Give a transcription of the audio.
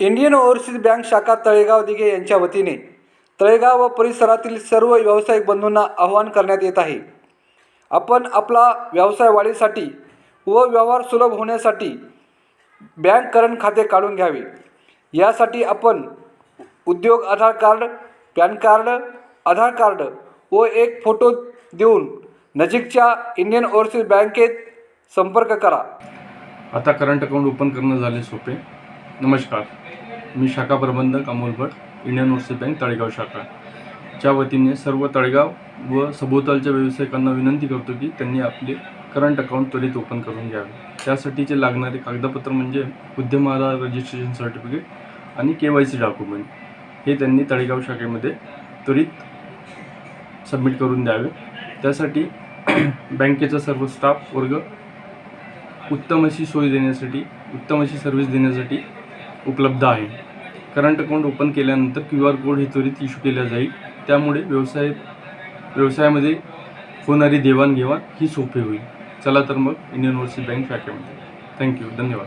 Indian Overseas bank शाखा तळेगाव दिघे यांच्या वतीने तळेगाव व परिसरातील सर्व व्यावसायिक बंधूंना आवाहन करण्यात येत आहे. आपण आपला व्यवसाय वाढीसाठी व व्यवहार सुलभ होण्यासाठी बँक करंट खाते काढून घ्यावे. यासाठी आपण Udyog Aadhaar card PAN card Aadhaar card व एक फोटो देऊन नजीकच्या इंडियन ओव्हरसीज बँकेत संपर्क करा. आता करंट अकाउंट ओपन करणं झाले सोपे. नमस्कार. मी शाखा प्रबंधक Amol Bhat Indian Overseas Bank Talegaon शाखा. च्या वतीने सर्व तळेगाव व सभोवतालच्या व्यावसायिकांना विनंती करतो की त्यांनी आपले करंट अकाउंट त्वरित ओपन करून घ्यावे. त्यासाठीचे लागणारे कागदपत्र म्हणजे उद्यम आधार रजिस्ट्रेशन सर्टिफिकेट आणि के वाय सी डॉक्युमेंट हे त्यांनी तळेगाव शाखेमध्ये त्वरित सबमिट करून द्यावे. त्यासाठी बँकेचा सर्व स्टाफ वर्ग उत्तम अशी सोय देण्यासाठी उत्तम अशी सर्व्हिस देण्यासाठी उपलब्ध आहे. करंट अकाउंट ओपन केल्यानंतर क्यू आर कोड हे त्वरित इश्यू केला जाईल. त्यामुळे व्यवसाय व्यवसायामध्ये होणारी देवाणघेवाण ही सोपी होईल. चला तर मग इंडियन ओव्हरसीज बँक शाखेमध्ये. थँक्यू धन्यवाद.